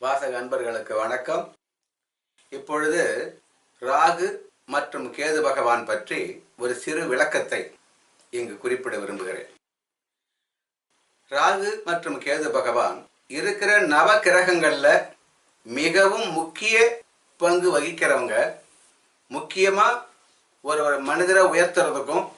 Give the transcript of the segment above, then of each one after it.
வாசக அன்பர்களுக்கு வணக்கம். இப்பொழுது ராகு மற்றும் கேது பகவான் பற்றி ஒரு சிறு விளக்கத்தை இங்கு குறிப்பிட விரும்புகிறேன். ராகு மற்றும் கேது பகவான் இருக்கிற நவ கிரகங்கள்ல மிகவும் முக்கிய பங்கு வகிக்கிறவங்க. முக்கியமா ஒரு ஒரு மனிதரை உயர்த்துறதுக்கும்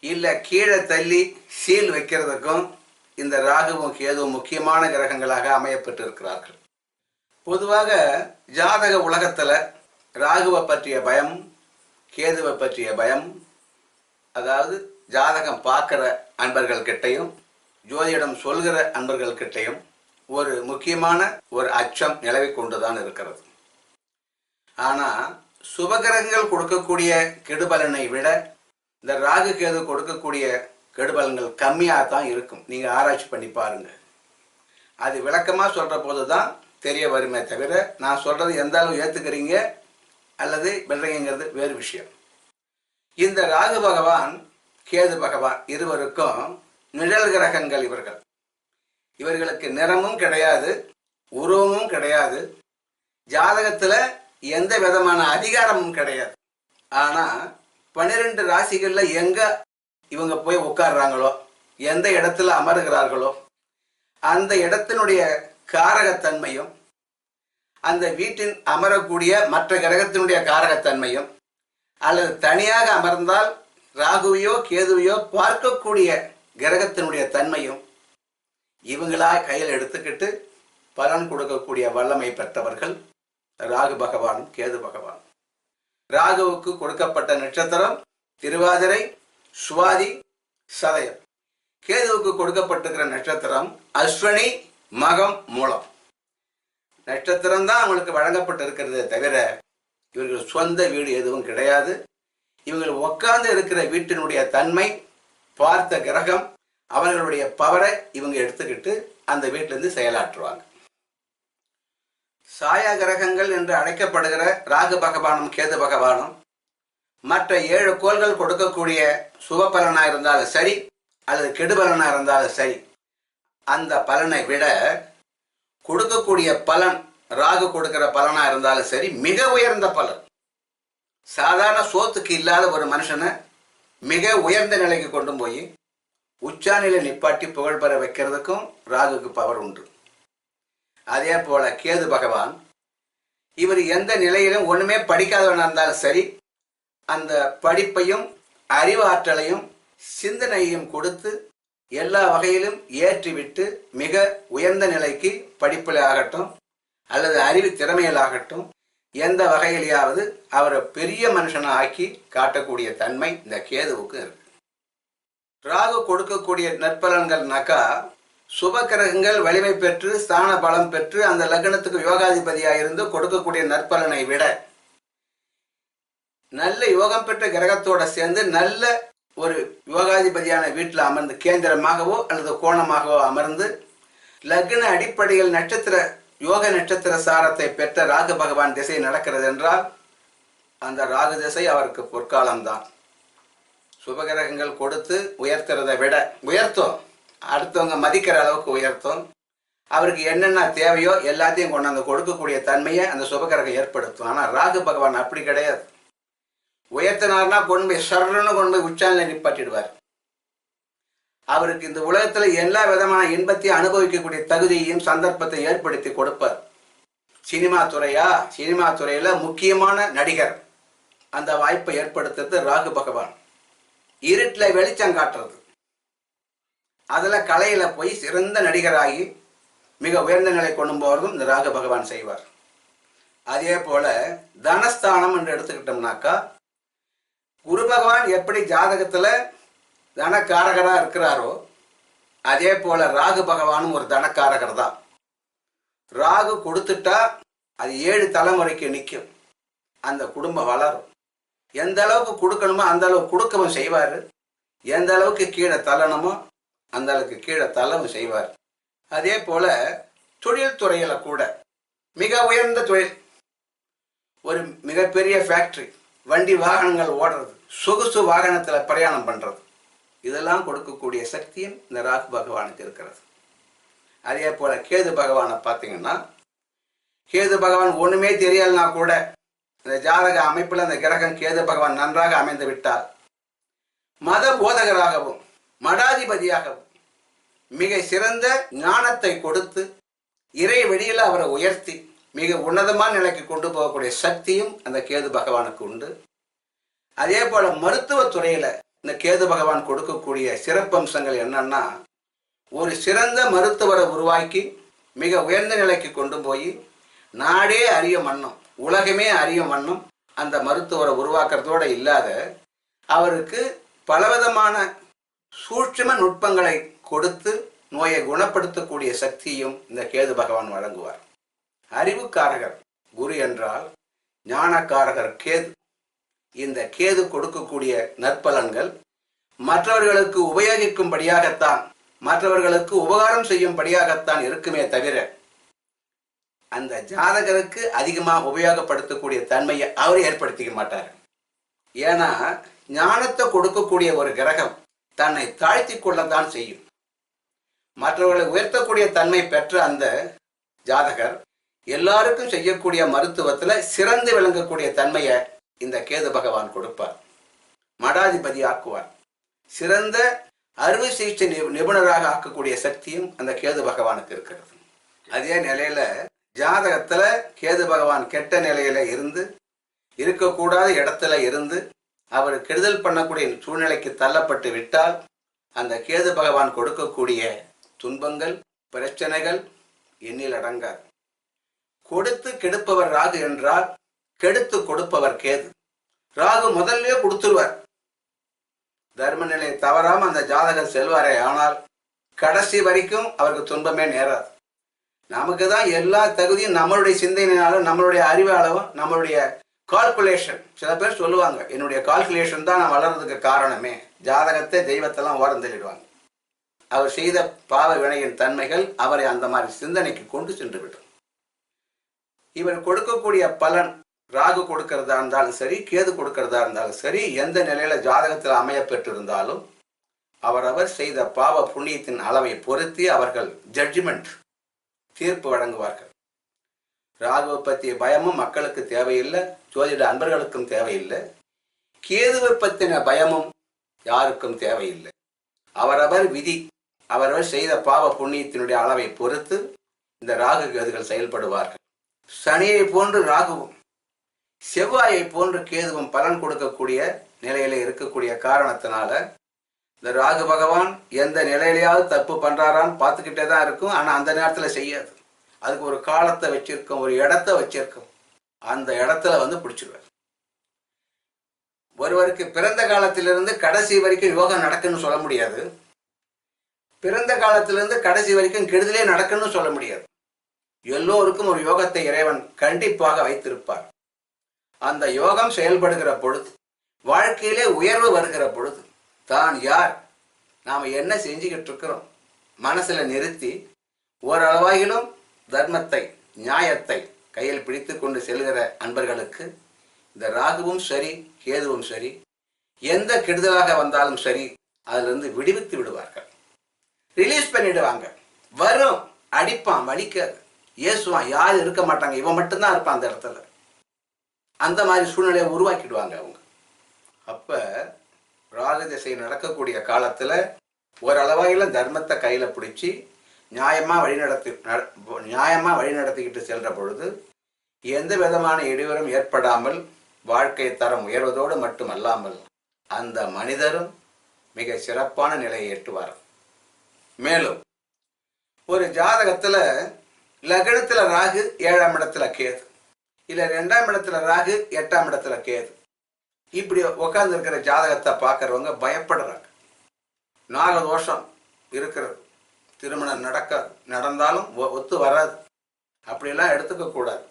இல்லை கீழே தள்ளி சீல் வைக்கிறதுக்கும் இந்த ராகுவும் கேதுவும் முக்கியமான கிரகங்களாக அமையப்பட்டிருக்கிறார்கள். பொதுவாக ஜாதக உலகத்தில் ராகுவை பற்றிய பயம் கேதுவை பற்றிய பயம் அதாவது ஜாதகம் பார்க்குற அன்பர்கள் கிட்டையும் ஜோதிடம் சொல்கிற அன்பர்கள் கிட்டையும் ஒரு முக்கியமான ஒரு அச்சம் நிலவி கொண்டுதான் இருக்கிறது. ஆனால் சுபகிரகங்கள் கொடுக்கக்கூடிய கெடுபலனை விட இந்த ராகு கேது கொடுக்கக்கூடிய கெடுபலன்கள் கம்மியாக தான் இருக்கும். நீங்கள் ஆராய்ச்சி பண்ணி பாருங்கள் அது விளக்கமாக சொல்கிற போது தான் தெரிய வருமே தவிர நான் சொல்றது எந்த அளவு ஏத்துக்கிறீங்க அல்லது விடுறீங்கிறது வேறு விஷயம். இந்த ராகு பகவான் கேது பகவான் இருவருக்கும் நிழல் கிரகங்கள் இவர்கள். இவர்களுக்கு நிறமும் கிடையாது உருவமும் கிடையாது ஜாதகத்துல எந்த விதமான அதிகாரமும் கிடையாது. ஆனா பன்னிரெண்டு ராசிகள்ல எங்க இவங்க போய் உட்கார்றாங்களோ எந்த இடத்துல அமருகிறார்களோ அந்த இடத்தினுடைய காரகத்தன்மையும் அந்த வீட்டின் அமரக்கூடிய மற்ற கிரகத்தினுடைய காரகத்தன்மையும் அல்லது தனியாக அமர்ந்தால் ராகுவையோ கேதுவையோ பார்க்கக்கூடிய கிரகத்தினுடைய தன்மையும் இவங்களா கையில் எடுத்துக்கிட்டு பலன் கொடுக்கக்கூடிய வல்லமை பெற்றவர்கள் ராகு பகவானும் கேது பகவான் ராகுவுக்கு கொடுக்கப்பட்ட நட்சத்திரம் திருவாதிரை சுவாதி சதயம். கேதுவுக்கு கொடுக்கப்பட்டிருக்கிற நட்சத்திரம் அஸ்வனி மகம் மூலம். நட்சத்திரம் தான் அவங்களுக்கு வழங்கப்பட்டிருக்கிறதே தவிர இவர்கள் சொந்த வீடு எதுவும் கிடையாது. இவர்கள் உட்கார்ந்து இருக்கிற வீட்டினுடைய தன்மை பார்த்த கிரகம் அவர்களுடைய பவரை இவங்க எடுத்துக்கிட்டு அந்த வீட்டிலேருந்து செயலாற்றுவாங்க. சாயா கிரகங்கள் என்று அழைக்கப்படுகிற ராகு பகவானும் கேது பகவானும் மற்ற ஏழு கோள்கள் கொடுக்கக்கூடிய சுப பலனாக இருந்தாலும் சரி அல்லது கெடுபலனாக இருந்தாலும் சரி அந்த பலனை விட கொடுக்கக்கூடிய பலன் ராகு கொடுக்கிற பலனாக இருந்தாலும் சரி மிக உயர்ந்த பலன். சாதாரண சோத்துக்கு இல்லாத ஒரு மனுஷனை மிக உயர்ந்த நிலைக்கு கொண்டு போய் உச்சாநிலை நிப்பாட்டி புகழ் பெற வைக்கிறதுக்கும் ராகுக்கு பவர் உண்டு. அதே போல கேது பகவான் இவர் எந்த நிலையிலும் ஒன்றுமே படிக்காதவனாக இருந்தாலும் சரி அந்த படிப்பையும் அறிவாற்றலையும் சிந்தனையையும் கொடுத்து எல்லா வகையிலும் ஏற்றிவிட்டு மிக உயர்ந்த நிலைக்கு படிப்பில் ஆகட்டும் அல்லது அறிவு திறமையில் ஆகட்டும் எந்த வகையிலேயாவது அவரை பெரிய மனுஷனை ஆக்கி காட்டக்கூடிய தன்மை இந்த கேதுவுக்கு இருக்கு. ராகு கொடுக்கக்கூடிய நற்பலன்கள்னாக்கா சுப கிரகங்கள் வலிமை பெற்று ஸ்தான பலம் பெற்று அந்த லக்னத்துக்கு யோகாதிபதியாக இருந்து கொடுக்கக்கூடிய நற்பலனை விட நல்ல யோகம் பெற்ற கிரகத்தோட சேர்ந்து நல்ல ஒரு யோகாதிபதியான வீட்டில் அமர்ந்து கேந்திரமாகவோ அல்லது கோணமாகவோ அமர்ந்து லக்ன அடிப்படையில் நட்சத்திர யோக நட்சத்திர சாரத்தை பெற்ற ராகு பகவான் திசை நடக்கிறது என்றால் அந்த ராகு திசை அவருக்கு பொற்காலம்தான். சுபகிரகங்கள் கொடுத்து உயர்த்துறதை விட உயர்த்தும். அடுத்தவங்க மதிக்கிற அளவுக்கு உயர்த்தும். அவருக்கு என்னென்ன தேவையோ எல்லாத்தையும் கொண்டாந்து கொடுக்கக்கூடிய தன்மையை அந்த சுபகிரகம் ஏற்படுத்தும். ஆனால் ராகு பகவான் அப்படி கிடையாது. உயர்த்தினார்னா கொண்டு போய் சர்றன்னு கொண்டு போய் உச்சாநிலை நிப்பாட்டிடுவார். அவருக்கு இந்த உலகத்தில் எல்லா விதமான இன்பத்தையும் அனுபவிக்கக்கூடிய தகுதியையும் சந்தர்ப்பத்தை ஏற்படுத்தி கொடுப்பார். சினிமா துறையா? சினிமா துறையில் முக்கியமான நடிகர். அந்த வாய்ப்பை ஏற்படுத்துறது ராகு பகவான். இருட்டில் வெளிச்சம் காட்டுறது. அதில் கலையில் போய் சிறந்த நடிகராகி மிக உயர்ந்த நிலை கொண்டு போவதும் இந்த ராகு பகவான் செய்வார். அதே போல தனஸ்தானம் என்று எடுத்துக்கிட்டோம்னாக்கா குரு பகவான் எப்படி ஜாதகத்துல தனக்காரகரா இருக்கிறாரோ அதே போல ராகு பகவானும் ஒரு தனக்காரகர் தான் ராகு கொடுத்துட்டா அது ஏழு தலைமுறைக்கு நிற்கும் அந்த குடும்பம் வளரும். எந்த அளவுக்கு கொடுக்கணுமோ அந்த அளவுக்கு கொடுக்கவும் செய்வார். எந்த அளவுக்கு கீழே தள்ளணுமோ அந்த அளவுக்கு கீழே தள்ளவும் செய்வார். அதே போல தொழில் துறையில் கூட மிக உயர்ந்த தொழில். ஒரு மிகப்பெரிய ஃபேக்ட்ரி வண்டி வாகனங்கள் ஓடுறது. சொகுசு வாகனத்தில் பிரயாணம் பண்ணுறது இதெல்லாம் கொடுக்கக்கூடிய சக்தியும் இந்த ராகு பகவானுக்கு இருக்கிறது. அதே போல் கேது பகவானை பார்த்தீங்கன்னா கேது பகவான் ஒன்றுமே தெரியலனா கூட இந்த ஜாதக அமைப்பில் அந்த கிரகம் கேது பகவான் நன்றாக அமைந்து விட்டார் மத போதகராகவும் மடாதிபதியாகவும் மிக சிறந்த ஞானத்தை கொடுத்து இறை வெளியில் அவரை உயர்த்தி மிக உன்னதமான நிலைக்கு கொண்டு போகக்கூடிய சக்தியும் அந்த கேது பகவானுக்கு உண்டு. அதே போல மருத்துவ துறையில இந்த கேது பகவான் கொடுக்கக்கூடிய சிறப்பம்சங்கள் என்னன்னா ஒரு சிறந்த மருத்துவரை உருவாக்கி மிக உயர்ந்த நிலைக்கு கொண்டு போய் நாடே அறிய வண்ணம் உலகமே அறிய வண்ணம் அந்த மருத்துவரை உருவாக்குறதோட இல்லாத அவருக்கு பலவிதமான சூட்சும நுட்பங்களை கொடுத்து நோயை குணப்படுத்தக்கூடிய சக்தியும் இந்த கேது பகவான் வழங்குவார். அறிவுக்காரகர் குரு என்றால் ஞானக்காரகர் கேது. இந்த கேது கொடுக்கக்கூடிய நற்பலன்கள் மற்றவர்களுக்கு உபயோகிக்கும்படியாகத்தான் மற்றவர்களுக்கு உபகாரம் செய்யும்படியாகத்தான் இருக்குமே தவிர அந்த ஜாதகருக்கு அதிகமாக உபயோகப்படுத்தக்கூடிய தன்மையை அவர் ஏற்படுத்திக்க மாட்டார். ஏன்னா ஞானத்தை கொடுக்கக்கூடிய ஒரு கிரகம் தன்னை தாழ்த்தி கொள்ளத்தான் செய்யும். மற்றவர்களை உயர்த்தக்கூடிய தன்மை பெற்ற அந்த ஜாதகர் எல்லாருக்கும் செய்யக்கூடிய மருத்துவத்தில் சிறந்து விளங்கக்கூடிய தன்மையை இந்த கேது பகவான் கொடுப்பார். மடாதிபதி ஆக்குவார். சிறந்த அறுவை சிகிச்சை நிபு- நிபுணராக ஆக்கக்கூடிய சக்தியும் அந்த கேது பகவானுக்கு இருக்கிறது. அதே நிலையில ஜாதகத்துல கேது பகவான் கெட்ட நிலையில இருந்து இருக்கக்கூடாத இடத்துல இருந்து அவர் கெடுதல் பண்ணக்கூடிய சூழ்நிலைக்கு தள்ளப்பட்டு விட்டால் அந்த கேது பகவான் கொடுக்கக்கூடிய துன்பங்கள் பிரச்சனைகள் எண்ணில் அடங்காது. கொடுத்து கெடுப்பவர் ராகு என்றால் கெடுத்து கொடுப்பவர் கேது. ராகு முதல்லயே கொடுத்துருவார். தர்ம நிலை தவறாம அந்த ஜாதகம் செல்வாரே ஆனால் கடைசி வரைக்கும் அவருக்கு துன்பமே நேராது. நமக்கு தான் எல்லா தகுதியும் நம்மளுடைய சிந்தனையினாலும் நம்மளுடைய அறிவாலும் நம்மளுடைய கால்குலேஷன் சில பேர் சொல்லுவாங்க என்னுடைய கால்குலேஷன் தான் நான் வளர்றதுக்கு காரணமே. ஜாதகத்தை தெய்வத்தெல்லாம் ஓரம் தள்ளிடுவாங்க அவர் செய்த பாவ வினையின் தன்மைகள் அவரை அந்த மாதிரி சிந்தனைக்கு கொண்டு சென்று விடும் இவர் கொடுக்கக்கூடிய பலன் ராகு கொடுக்கறதா இருந்தாலும் சரி கேது கொடுக்கறதா இருந்தாலும் சரி எந்த நிலையில ஜாதகத்தில் அமைய பெற்றிருந்தாலும் அவரவர் செய்த பாவ புண்ணியத்தின் அளவை பொருத்தி அவர்கள் ஜட்ஜ்மெண்ட் தீர்ப்பு வழங்குவார்கள். ராகுவை பற்றிய பயமும் மக்களுக்கு தேவையில்லை ஜோதிட அன்பர்களுக்கும் தேவையில்லை. கேதுவை பற்றின பயமும் யாருக்கும் தேவையில்லை. அவரவர் விதி அவரவர் செய்த பாவ புண்ணியத்தினுடைய அளவை பொறுத்து இந்த ராகு கேதுகள் செயல்படுவார்கள். சனியை போன்று ராகுவும் செவ்வாயை போன்று கேதுவும் பலன் கொடுக்கக்கூடிய நிலையில இருக்கக்கூடிய காரணத்தினால இந்த ராகு பகவான் எந்த நிலையிலையாவது தப்பு பண்றாரான்னு பார்த்துக்கிட்டே தான் இருக்கும். ஆனால் அந்த நேரத்தில் செய்யாது. அதுக்கு ஒரு காலத்தை வச்சிருக்கோம் ஒரு இடத்த வச்சிருக்கோம். அந்த இடத்துல வந்து பிடிச்சிருவார். ஒருவருக்கு பிறந்த காலத்திலிருந்து கடைசி வரைக்கும் யோகம் நடக்குன்னு சொல்ல முடியாது. பிறந்த காலத்திலிருந்து கடைசி வரைக்கும் கெடுதலே நடக்குன்னு சொல்ல முடியாது. எல்லோருக்கும் ஒரு யோகத்தை இறைவன் கண்டிப்பாக வைத்திருப்பார். அந்த யோகம் செயல்படுகிற பொழுது வாழ்க்கையிலே உயர்வு வருகிற பொழுது தான் யார்? நாம் என்ன செஞ்சுக்கிட்டு இருக்கிறோம்? மனசில் நிறுத்தி ஓரளவாயிலும் தர்மத்தை நியாயத்தை கையில் பிடித்து கொண்டு செல்கிற அன்பர்களுக்கு இந்த ராகுவும் சரி கேதுவும் சரி எந்த கெடுதலாக வந்தாலும் சரி அதிலிருந்து விடுவித்து விடுவார்கள். ரிலீஸ் பண்ணிடுவாங்க. வரும். அடிப்பான் வலிக்காது. ஏசுவான் யாரும் இருக்க மாட்டாங்க. இவன் மட்டும்தான் இருப்பான் அந்த இடத்துல. அந்த மாதிரி சூழ்நிலையை உருவாக்கிடுவாங்க அவங்க. அப்ப ராஜதிசை திசை நடக்கக்கூடிய காலத்துல ஓரளவாயில தர்மத்தை கையில பிடிச்சி நியாயமா வழிநடத்தி நட- நியாயமா வழிநடத்திக்கிட்டு செல்ற பொழுது எந்த விதமான இடைவரும் ஏற்படாமல் வாழ்க்கை தரம் உயர்வதோடு மட்டுமல்லாமல் அந்த மனிதரும் மிக சிறப்பான நிலையை எட்டுவார். மேலும் ஒரு ஜாதகத்துல லக்னத்துல ராகு ஏழாம் இடத்துல கேது. இல்ல ரெண்டாம் இடத்துல ராகு எட்டாம் இடத்துல கேது. இப்படி உட்கார்ந்து இருக்கிற ஜாதகத்தை பார்க்கறவங்க பயப்படுறாங்க. நாகதோஷம் இருக்கிறது. திருமணம் நடக்க நடந்தாலும் ஒ- ஒத்து வராது. அப்படியெல்லாம் எடுத்துக்க கூடாது.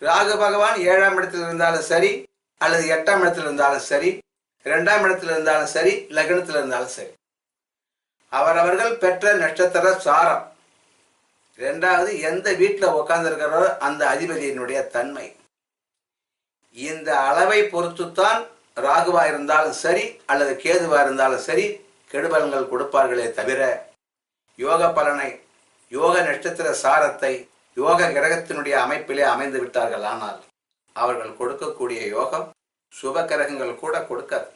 ராகு பகவான் ஏழாம் இடத்துல இருந்தாலும் சரி அல்லது எட்டாம் இடத்துல இருந்தாலும் சரி ரெண்டாம் இடத்துல இருந்தாலும் சரி லக்னத்தில் இருந்தாலும் சரி. அவரவர்கள் பெற்ற நட்சத்திர சாரம் ரெண்டாவது எந்த வீட்டில் உட்காந்துருக்கிறாரோ அந்த அதிபதியினுடைய தன்மை. இந்த அளவை பொறுத்துத்தான் ராகுவா இருந்தாலும் சரி அல்லது கேதுவா இருந்தாலும் சரி கெடுபலன்கள் கொடுப்பார்களே தவிர யோக பலனை யோக நட்சத்திர சாரத்தை யோக கிரகத்தினுடைய அமைப்பிலே அமைந்து விட்டார்கள். ஆனால் அவர்கள் கொடுக்கக்கூடிய யோகம் சுப கிரகங்கள் கூட கொடுக்காது.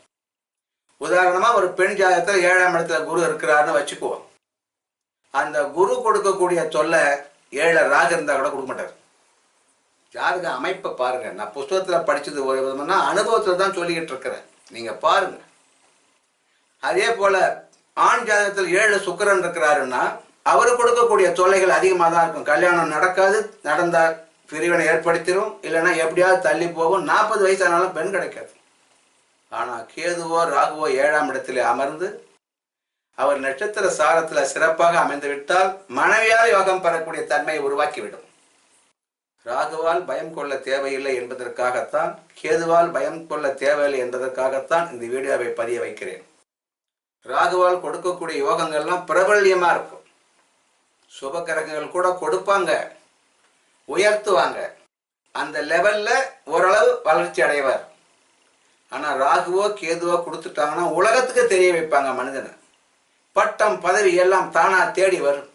உதாரணமாக ஒரு பெண் ஜாதகத்தில் ஏழாம் இடத்துல குரு இருக்கிறாருன்னு வச்சுக்குவோம். அந்த குரு கொடுக்கக்கூடிய தொல்லை ஏழை ராகு இருந்தா கூட கொடுக்க மாட்டார். ஜாதக அமைப்பை பாருங்க. நான் புஸ்தகத்தில் படிச்சது ஒரு விதம்னா அனுபவத்தில் தான் சொல்லிக்கிட்டு இருக்கிறேன். நீங்க பாருங்க. அதே போல ஆண் ஜாதகத்தில் ஏழு சுக்கிரன் இருக்கிறாருன்னா அவரு கொடுக்கக்கூடிய தொல்லைகள் அதிகமாக தான் இருக்கும். கல்யாணம் நடக்காது நடந்தா பிரிவினை ஏற்படுத்திடும் இல்லைன்னா எப்படியாவது தள்ளி போகும். நாற்பது வயசானாலும் பெண் கிடைக்காது. ஆனால் கேதுவோ ராகுவோ ஏழாம் இடத்திலே அமர்ந்து அவர் நட்சத்திர சாரத்துல சிறப்பாக அமைந்து விட்டால் மனைவியால் யோகம் பெறக்கூடிய தன்மையை உருவாக்கிவிடும். ராகுவால் பயம் கொள்ள தேவையில்லை என்பதற்காகத்தான் கேதுவால் பயம் கொள்ள தேவையில்லை என்பதற்காகத்தான் இந்த வீடியோவை பதிய வைக்கிறேன். ராகுவால் கொடுக்கக்கூடிய யோகங்கள்லாம் பிரபல்யமாக இருக்கும். சுப கிரகங்கள் கூட கொடுப்பாங்க உயர்த்துவாங்க. அந்த லெவல்ல ஓரளவு வளர்ச்சி அடைவார். ஆனால் ராகுவோ கேதுவோ கொடுத்துட்டாங்கன்னா உலகத்துக்கு தெரிய வைப்பாங்க மனிதனை. பட்டம் பதவி எல்லாம் தானா தேடி வரும்.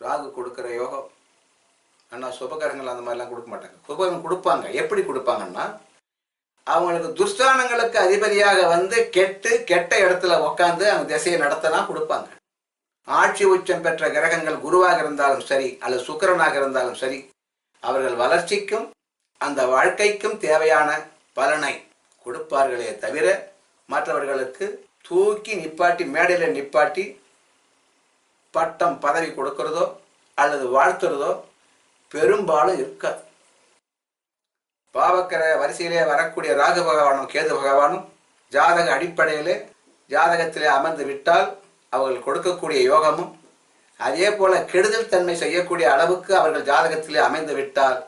ராகு கொடுக்கிற யோகம். ஆனா சுபகரங்கள் அந்த மாதிரிலாம் கொடுக்க மாட்டாங்க. சுபகரம் கொடுப்பாங்க. எப்படி கொடுப்பாங்கன்னா அவங்களுக்கு துஷ்டானங்களுக்கு அதிபதியாக வந்து கெட்டு கெட்ட இடத்துல உக்காந்து அவங்க திசையை நடத்தலாம் கொடுப்பாங்க. ஆட்சி உச்சம் பெற்ற கிரகங்கள் குருவாக இருந்தாலும் சரி அல்லது சுக்கிரனாக இருந்தாலும் சரி அவர்கள் வளர்ச்சிக்கும் அந்த வாழ்க்கைக்கும் தேவையான பலனை கொடுப்பார்களே தவிர மற்றவர்களுக்கு தூக்கி நிப்பாட்டி மேடையில் நிப்பாட்டி பட்டம் பதவி கொடுக்கிறதோ அல்லது வாழ்த்துறதோ பெரும்பாலும் இருக்காது. பாவக்கர வரிசையிலே வரக்கூடிய ராகு பகவானும் கேது பகவானும் ஜாதக அடிப்படையிலே ஜாதகத்திலே அமர்ந்து விட்டால் அவர்கள் கொடுக்கக்கூடிய யோகமும் அதே போல கெடுதல் தன்மை செய்யக்கூடிய அளவுக்கு அவர்கள் ஜாதகத்திலே அமைந்து விட்டால்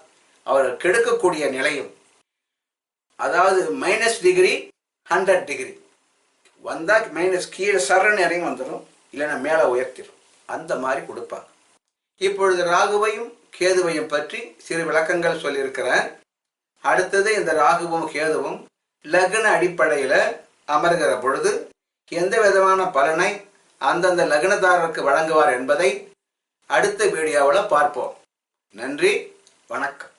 அவர்கள் கெடுக்கக்கூடிய நிலையும். அதாவது மைனஸ் டிகிரி ஹண்ட்ரட் டிகிரி வந்தால் மைனஸ் கீழே சரண் இறங்கி வந்துடும் இல்லைன்னா மேலே உயர்த்திடும் அந்த மாதிரி கொடுப்பாங்க. இப்பொழுது ராகுவையும் கேதுவையும் பற்றி சிறு விளக்கங்கள் சொல்லியிருக்கிறேன். அடுத்தது இந்த ராகுவும் கேதுவும் லக்ன அடிப்படையில் அமர்கிற பொழுது எந்த விதமான பலனை அந்தந்த லக்னதாரருக்கு வழங்குவார் என்பதை அடுத்த வீடியோவில் பார்ப்போம். நன்றி வணக்கம்.